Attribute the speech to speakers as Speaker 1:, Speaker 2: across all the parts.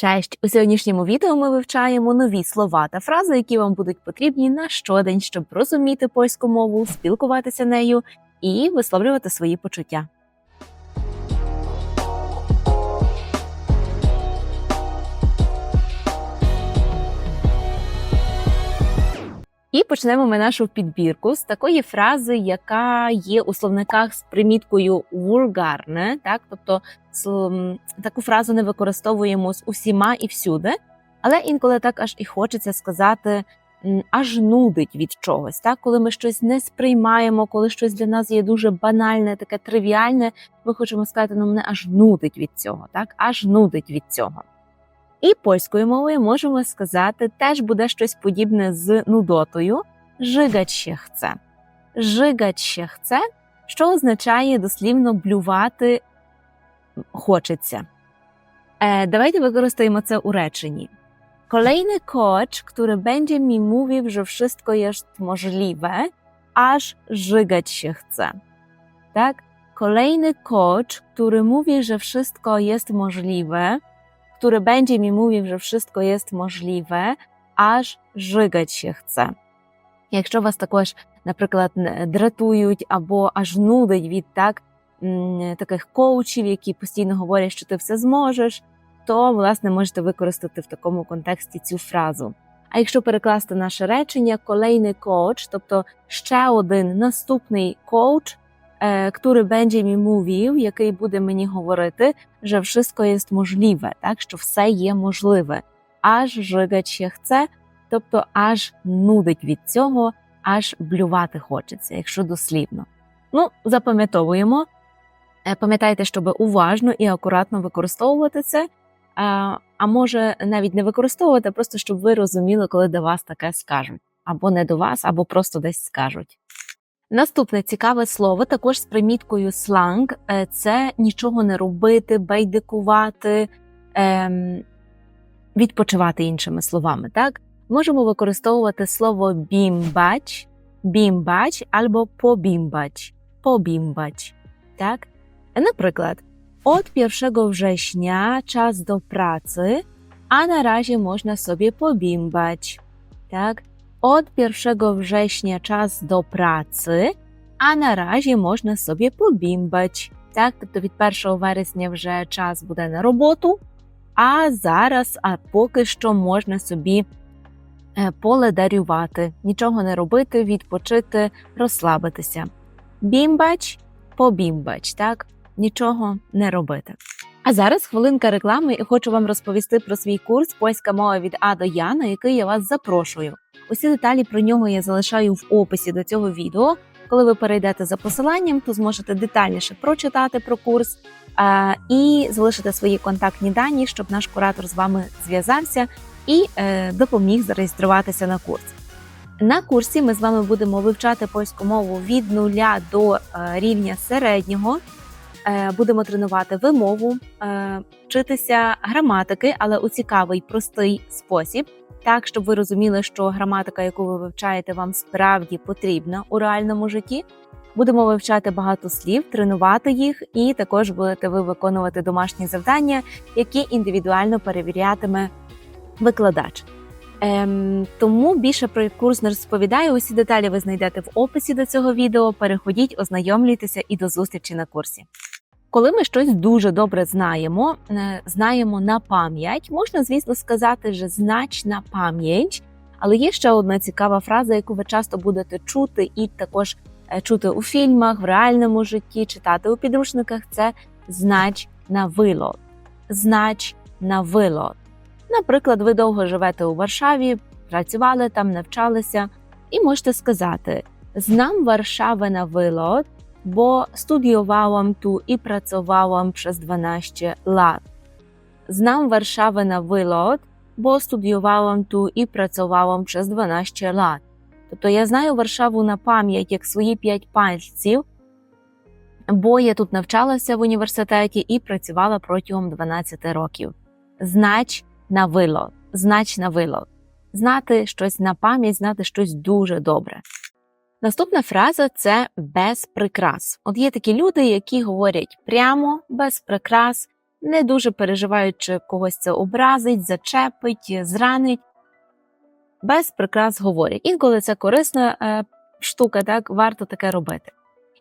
Speaker 1: Честь! У сьогоднішньому відео ми вивчаємо нові слова та фрази, які вам будуть потрібні на щодень, щоб розуміти польську мову, спілкуватися нею і висловлювати свої почуття. І почнемо ми нашу підбірку з такої фрази, яка є у словниках з приміткою вульгарне, так тобто таку фразу не використовуємо з усіма і всюди, але інколи так аж і хочеться сказати. Аж нудить від чогось, так коли ми щось не сприймаємо, коли щось для нас є дуже банальне, таке тривіальне, ми хочемо сказати, ну мене аж нудить від цього, так аж нудить від цього. І польською мовою можемо сказати, теж буде щось подібне з нудотою. Жигать ще хце. Жигать ще хце, що означає дослівно блювати хочеться. Е, давайте використаємо це у реченні. Kolejny coach, który będzie mi mówił, że wszystko jest możliwe, aż żygać się chce. Tak? Kolejny coach, który mówi, że wszystko jest możliwe, który będzie mi mówił, że wszystko jest możliwe, аж żygać się chce. Якщо вас також, наприклад, дратують або аж нудить від так, таких коучів, які постійно говорять, що ти все зможеш, то власне можете використати в такому контексті цю фразу. А якщо перекласти наше речення, kolejny коуч, тобто ще один наступний коуч, który będzie mi mówił, який буде мені говорити, że wszystko jest możliwe, так що все є можливе. Аж жигать ще хце, тобто аж нудить від цього, аж блювати хочеться, якщо дослівно. Ну, запам'ятовуємо. Е, Пам'ятайте, щоб уважно і акуратно використовувати це. А може навіть не використовувати, просто щоб ви розуміли, коли до вас таке скажуть. Або не до вас, або просто десь скажуть. Наступне цікаве слово, також з приміткою сланг, е, це нічого не робити, байдикувати, ем, відпочивати іншими словами. Так? Можемо використовувати слово бімбач, бімбач або побімбач, побімбач. Так? Наприклад, od 1 września czas do pracy, a na razie można sobie pobimbać. Od 1 września czas do pracy, a na razie можна собі побімбач. Так, тобто від 1 вересня вже час буде на роботу, а зараз, а поки що можна собі поледарювати, нічого не робити, відпочити, розслабитися. Бімбач, побімбач, так, нічого не робити. А зараз хвилинка реклами і хочу вам розповісти про свій курс Польська мова від А до Я, на який я вас запрошую. Усі деталі про нього я залишаю в описі до цього відео. Коли ви перейдете за посиланням, то зможете детальніше прочитати про курс а, і залишити свої контактні дані, щоб наш куратор з вами зв'язався і е, допоміг зареєструватися на курс. На курсі ми з вами будемо вивчати польську мову від нуля до е, рівня середнього. Е, Будемо тренувати вимову, е, вчитися граматики, але у цікавий простий спосіб так, щоб ви розуміли, що граматика, яку ви вивчаєте, вам справді потрібна у реальному житті. Будемо вивчати багато слів, тренувати їх, і також будете ви виконувати домашні завдання, які індивідуально перевірятиме викладач. Ем, тому більше про курс не розповідаю. Усі деталі ви знайдете в описі до цього відео. Переходіть, ознайомлюйтеся і до зустрічі на курсі. Коли ми щось дуже добре знаємо, е, знаємо на пам'ять, можна, звісно, сказати, що знач на пам'ять, але є ще одна цікава фраза, яку ви часто будете чути, і також е, чути у фільмах, в реальному житті, читати у підручниках. Це знач на вилот. Знач на вилот. Наприклад, ви довго живете у Варшаві, працювали там, навчалися, і можете сказати: Знам Варшавę на вилот, bo studiowałam tu i pracowałam przez 12 lat. Znam Warszawę na wylot, bo studiowałam tu і pracowałam przez 12 lat. Тобто я знаю Варшаву на пам'ять як свої п'ять пальців, бо я тут навчалася в університеті і працювала протягом 12 років. Знач на вилот, знач на вилот. Знати щось на пам'ять, знати щось дуже добре. Наступна фраза це без прикрас. От є такі люди, які говорять прямо без прикрас, не дуже переживають, чи когось це образить, зачепить, зранить. Без прикрас говорять. Інколи це корисна е, штука, так варто таке робити.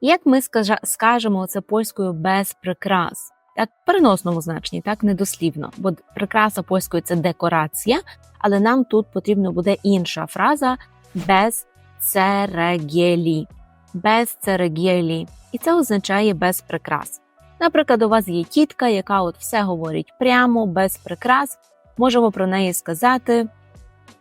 Speaker 1: Як ми скажемо це польською без прикрас? Так, в переносному значенні, так недослівно, бо прикраса польською це декорація, але нам тут потрібно буде інша фраза без церегєлі. Без церегєлі. І це означає без прикрас. Наприклад, у вас є тітка, яка от все говорить прямо, без прикрас. Можемо про неї сказати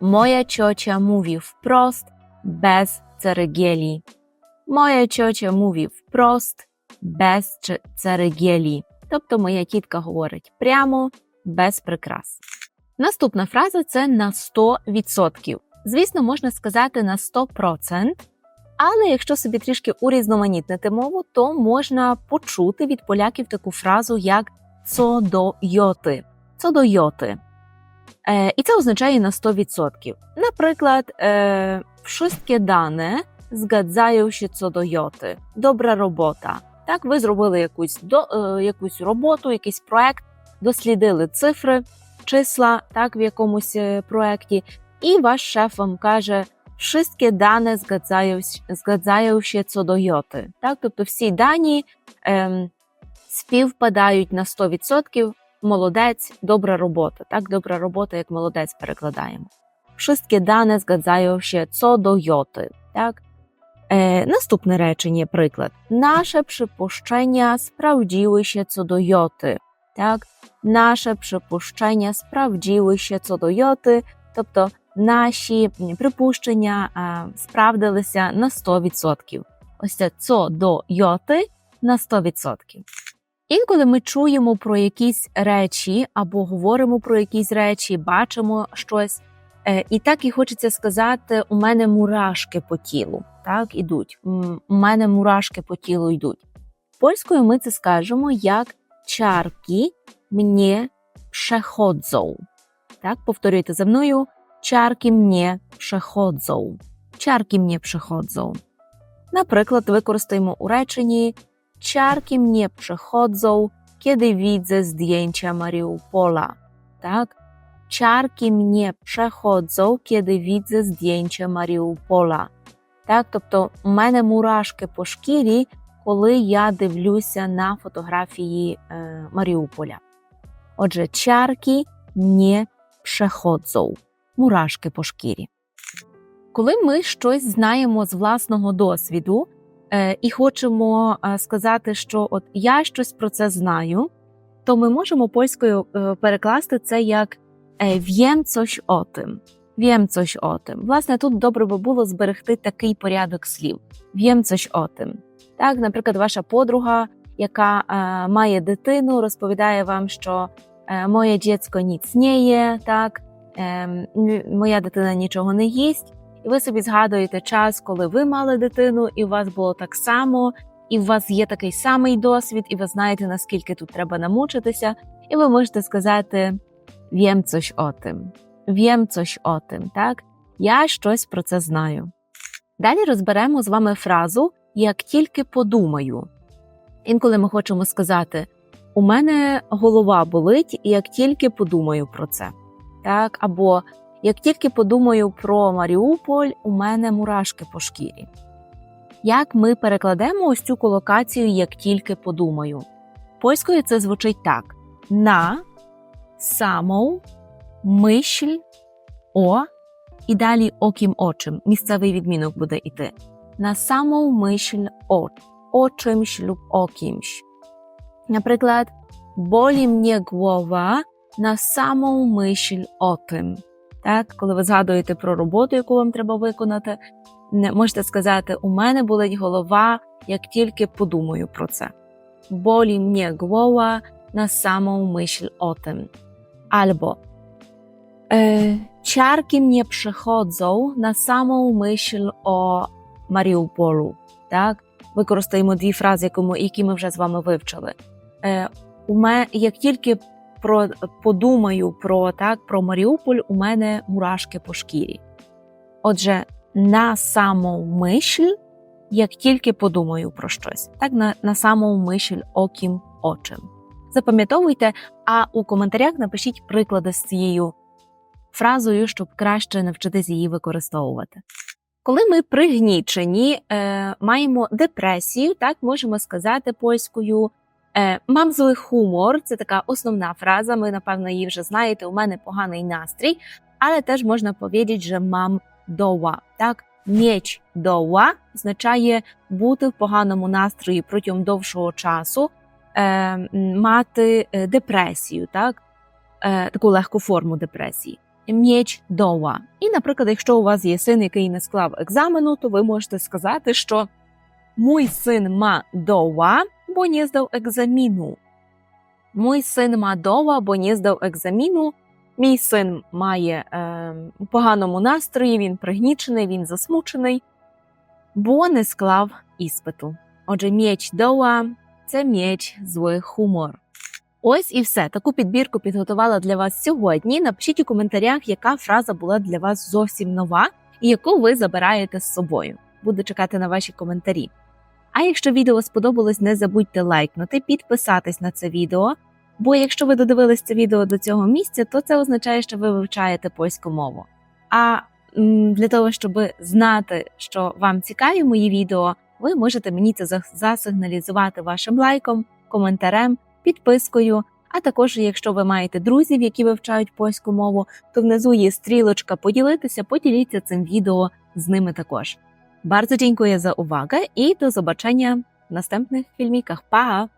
Speaker 1: Моя чоча mówi wprost, bez ceregieli. Моя чоча mówi wprost, без церегєлі. Тобто моя тітка говорить прямо, без прикрас. Наступна фраза це на 100%. Звісно, можна сказати на 100%, але якщо собі трішки урізноманітнити мову, то можна почути від поляків таку фразу як «co do joty». «Co do joty». Е, і це означає на 100%. Наприклад, е, wszystkie dane zgadzają się co do. Добра робота. Так, ви зробили якусь, до, е, якусь роботу, якийсь проект, дослідили цифри, числа так, в якомусь е, проекті, і ваш шеф вам каже, wszystkie dane zgadzają, zgadzają się joty. Так, тобто всі дані ем, співпадають на 100%, молодець, добра робота. Так, добра робота, як молодець перекладаємо. Wszystkie dane zgadzają się co joty. Так? Е, наступне речення, приклад. Наше припущення się co do joty. Так? Наше припущення się co do joty, тобто наші припущення а, справдилися на 100%. Ось це «co до йоти на 100%. Інколи ми чуємо про якісь речі або говоримо про якісь речі, бачимо щось, е, і так і хочеться сказати: у мене мурашки по тілу. Так, ідуть. У мене мурашки по тілу йдуть. Польською ми це скажемо як чарки мені przechodzą. Так, повторюйте за мною. Чарки mnie przechodzą. Чарки mnie przechodzą. Наприклад, використаємо у реченні Чарки mnie przechodzą, kiedy widzę zdjęcia Mariupola. Tak? Чарки mnie przechodzą, kiedy widzę zdjęcia Mariupola. Так? Тобто, у мене мурашки по шкірі, коли я дивлюся на фотографії е, Маріуполя. Отже, чарки не przechodzą. Мурашки по шкірі. Коли ми щось знаємо з власного досвіду, е, і хочемо е, сказати, що от я щось про це знаю, то ми можемо польською е, перекласти це як «wiem coś o tym». «Wiem coś o tym». Власне, тут добре би було зберегти такий порядок слів. «Wiem coś o tym». Так, наприклад, ваша подруга, яка е, має дитину, розповідає вам, що е, моє дітсько ніц не є, так, моя дитина нічого не їсть. І ви собі згадуєте час, коли ви мали дитину, і у вас було так само, і у вас є такий самий досвід, і ви знаєте, наскільки тут треба намучитися, і ви можете сказати «Wiem coś o tym». «Wiem coś o tym», так? Я щось про це знаю. Далі розберемо з вами фразу як тільки подумаю. Інколи ми хочемо сказати: у мене голова болить, і як тільки подумаю про це. Так, або як тільки подумаю про Маріуполь, у мене мурашки по шкірі. Як ми перекладемо ось цю колокацію, як тільки подумаю? Польською це звучить так: на самą myśl о, і далі оким очим. Місцевий відмінок буде йти. На самą myśl о, о чимсь lub о кимś. Наприклад, болі mnie głowa на myśl o tym. Так, коли ви згадуєте про роботу, яку вам треба виконати, не можете сказати: у мене болить голова, як тільки подумаю про це. Болі mnie głowa на myśl o tym. Albo e, ciarki mnie przechodzą na samą myśl o Маріупolу. Так? Використаємо дві фрази, які ми, вже з вами вивчили. Е, як тільки про, подумаю про, так, про Маріуполь, у мене мурашки по шкірі. Отже, на саму мисль, як тільки подумаю про щось, так, на, на саму мисль оким очим. Запам'ятовуйте, а у коментарях напишіть приклади з цією фразою, щоб краще навчитись її використовувати. Коли ми пригнічені, е, маємо депресію, так можемо сказати польською. Е, Мам злий хумор це така основна фраза. Ми, напевно, її вже знаєте. У мене поганий настрій, але теж можна powiedzieć, що мам доła. Так, м'яч доła означає бути в поганому настрої протягом довшого часу, е, мати е, депресію, так, таку легку форму депресії. М'яч доła. І, наприклад, якщо у вас є син, який не склав екзамену, то ви можете сказати, що мій син ма доła, бо не здав екзаміну. Мій син ма доła, бо не здав екзаміну. Мій син має е, у поганому настрої, він пригнічений, він засмучений, бо не склав іспиту. Отже, м'яч доła – це м'яч злий хумор. Ось і все. Таку підбірку підготувала для вас сьогодні. Напишіть у коментарях, яка фраза була для вас зовсім нова і яку ви забираєте з собою. Буду чекати на ваші коментарі. А якщо відео сподобалось, не забудьте лайкнути, підписатись на це відео. Бо якщо ви додивились це відео до цього місця, то це означає, що ви вивчаєте польську мову. А для того, щоб знати, що вам цікаві мої відео, ви можете мені це засигналізувати вашим лайком, коментарем, підпискою. А також, якщо ви маєте друзів, які вивчають польську мову, то внизу є стрілочка поділитися, поділіться цим відео з ними також. Bardzo dziękuję za uwagę i do zobaczenia w następnych filmikach. Pa!